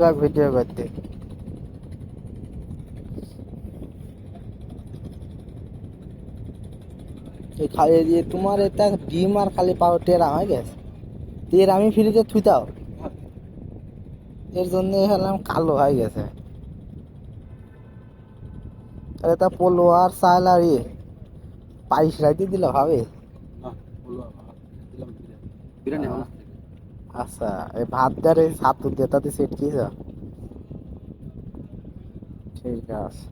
ভাই ভিডিও করতে। এই খালি দিয়ে তোমার এটা ডিম আর খালি পাও টেরা হয়ে গেছে তের আমি ফ্রিতে থুইতাও এর জন্য হলাম কালো হয়ে গেছে। তাহলে তা পোলো আর চাল আর ইয়ে। পাইস রাইতে দিলে হবে বিরিয়ানি আচ্ছা এই ভাত দেওয়ার এই ছাতু দিয়ে তাতে সেট কি ঠিক আছে।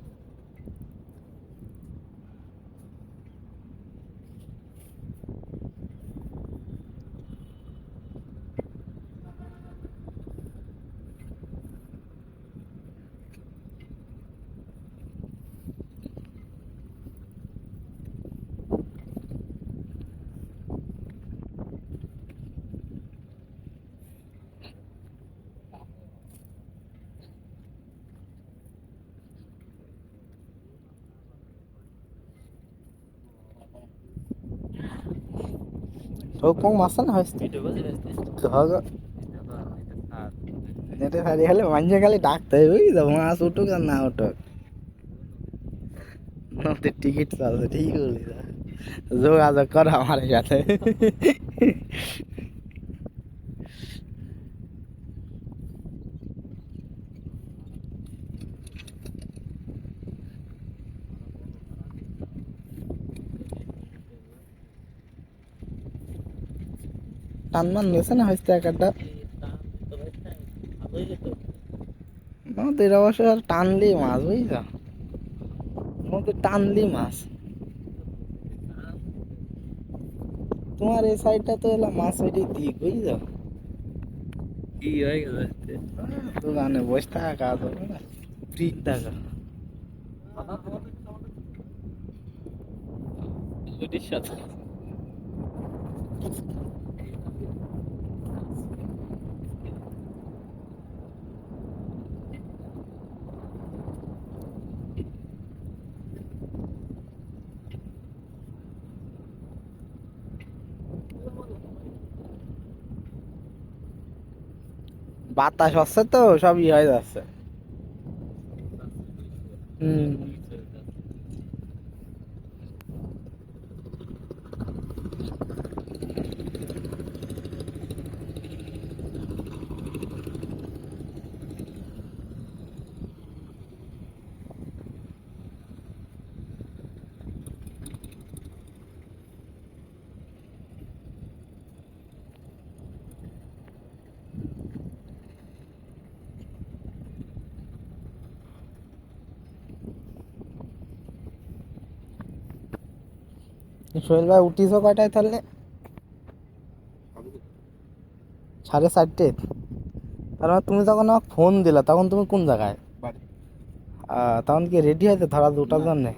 তো কোন মাছ না হয়েছে? এটা খালি খালি মানুষে খালি ডাকতে হবে, বুঝলি মাছ উঠুক আর না উঠুক। নদীর টিকিট চলছে ঠিক বলি যোগাযোগ করো আমার সাথে। টান মান গেছে না হয়েছে একটা নদীর অবশ্য আর টানলি মাছ বুঝছ? নদী টানলি মাছ। তোমার এই সাইডটা তো এলাম মাছ ওইটি দিক বুঝছ? কি হয়ে দোকানে বসে থাকা কাজ হবে না। ফ্রি ছুটির সাথে। বাতাস হচ্ছে তো সব ই হয়ে যাচ্ছে। হুম। সোহেল ভাই উঠিস কয়টায় তাহলে? সাড়ে চারটে। তার মানে তুমি যখন আমাকে ফোন দিলা তখন তুমি কোন জায়গায়? তখন কি রেডি হয়েছে? ধরা দুটার জন্যে।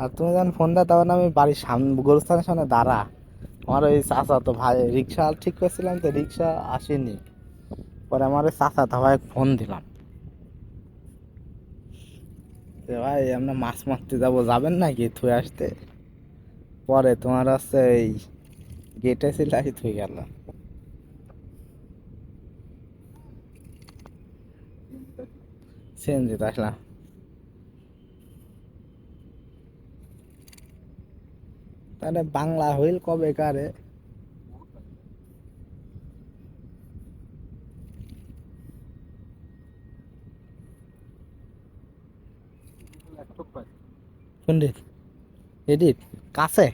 আর তুমি যখন ফোন দাও তখন আমি বাড়ির সামনে গোরস্থানের সামনে দাঁড়া। আমার ওই চাচা তো ভাই রিক্সা ঠিক করছিলাম তো রিক্সা আসেনি। পরে আমার ওই চাচা তো ভাই ফোন দিলাম। ভাই, আমরা মাছ মারতে যাব, যাবেন নাকি থুয়ে আসতে? পরে তোমার হচ্ছে এই গেটে আসি থুয়ে গেল সিএনজিতে আসলাম তাহলে বাংলা হইল কবে কারে কোনটি এদিক? কাছে?